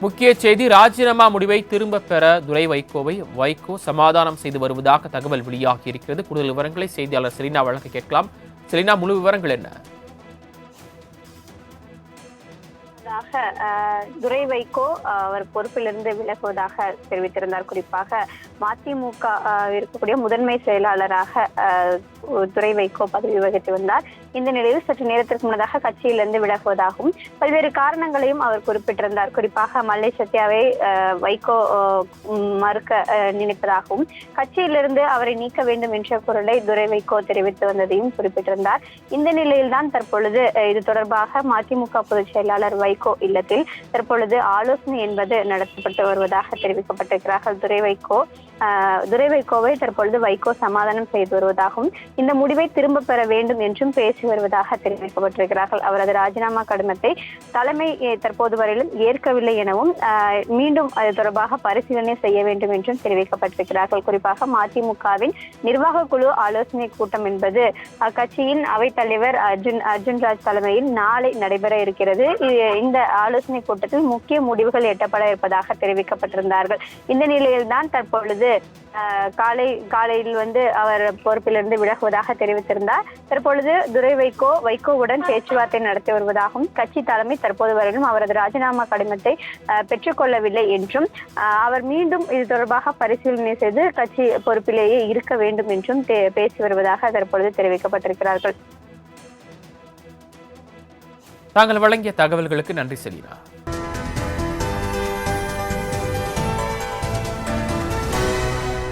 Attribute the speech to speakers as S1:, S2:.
S1: முக்கிய செய்தி ராஜினாமா முடிவை திரும்ப பெற துரை வைகோவை வைகோ சமாதானம் செய்து வருவதாக தகவல் வெளியாகி இருக்கிறது கூடுதல் விவரங்களை செய்தியாளர் செலினா வழங்க கேட்கலாம். செலினா முழு விவரங்கள் என்ன?
S2: முன்னதாக, அஹ், துரை வைகோ அஹ், அவர் பொறுப்பிலிருந்து விலகுவதாக தெரிவித்திருந்தார். குறிப்பாக மதிமுக இருக்கக்கூடிய முதன்மை செயலாளராக அஹ், துரை வைகோ பதவி வகித்து வந்தார். இந்த நிலையில் சற்று நேரத்திற்கு முன்னதாக கட்சியிலிருந்து விலகுவதாகவும் பல்வேறு காரணங்களையும் அவர் குறிப்பிட்டிருந்தார். குறிப்பாக மல்லை சத்யாவை வைகோ மறுக்க நினைப்பதாகவும் கட்சியிலிருந்து அவரை நீக்க வேண்டும் என்ற குரலை துரை வைகோ தெரிவித்து வந்ததையும் குறிப்பிட்டிருந்தார். இந்த நிலையில்தான் தற்பொழுது இது தொடர்பாக மதிமுக பொதுச் செயலாளர் வைகோ இல்லத்தில் தற்பொழுது ஆலோசனை என்பது நடத்தப்பட்டு வருவதாக தெரிவிக்கப்பட்டிருக்கிறார்கள். துரை வைகோ துரை வைகோவை தற்பொழுது வைகோ சமாதானம் செய்து வருவதாகவும் இந்த முடிவை திரும்ப பெற வேண்டும் என்றும் பேச வருவதாக தெரிவிக்கப்பட்டிருக்கிறார்கள். அவரது ராஜினாமா கடிதத்தை தலைமை தற்போது வரையிலும் ஏற்கவில்லை எனவும் மீண்டும் அது தொடர்பாக பரிசீலனை செய்ய வேண்டும் என்றும் தெரிவிக்கப்பட்டிருக்கிறார்கள். குறிப்பாக மதிமுகவின் நிர்வாக குழு ஆலோசனை கூட்டம் என்பது அக்கட்சியின் அவைத்தலைவர் அர்ஜுன் அர்ஜுன் ராஜ் தலைமையில் நாளை நடைபெற இருக்கிறது. இந்த ஆலோசனை கூட்டத்தில் முக்கிய முடிவுகள் எட்டப்பட இருப்பதாக தெரிவிக்கப்பட்டிருந்தார்கள். இந்த நிலையில்தான் தற்பொழுது காலை காலையில் வந்து அவர் பொறுப்பிலிருந்து விலகுவதாக தெரிவித்திருந்தார். தற்பொழுது துரை வைகோ வைகோவுடன் பேச்சுவார்த்தை நடத்தி வருவதாகவும் கட்சி தலைமை தற்போது வரையிலும் அவரது ராஜினாமா கடிதத்தை அஹ், பெற்றுக்கொள்ளவில்லை என்றும் அவர் மீண்டும் இது தொடர்பாக பரிசீலனை செய்து கட்சி பொறுப்பிலேயே இருக்க வேண்டும் என்றும் பேசி வருவதாக தற்பொழுது தெரிவிக்கப்பட்டிருக்கிறார்கள்.
S1: தாங்கள் வழங்கிய தகவல்களுக்கு நன்றி செலினா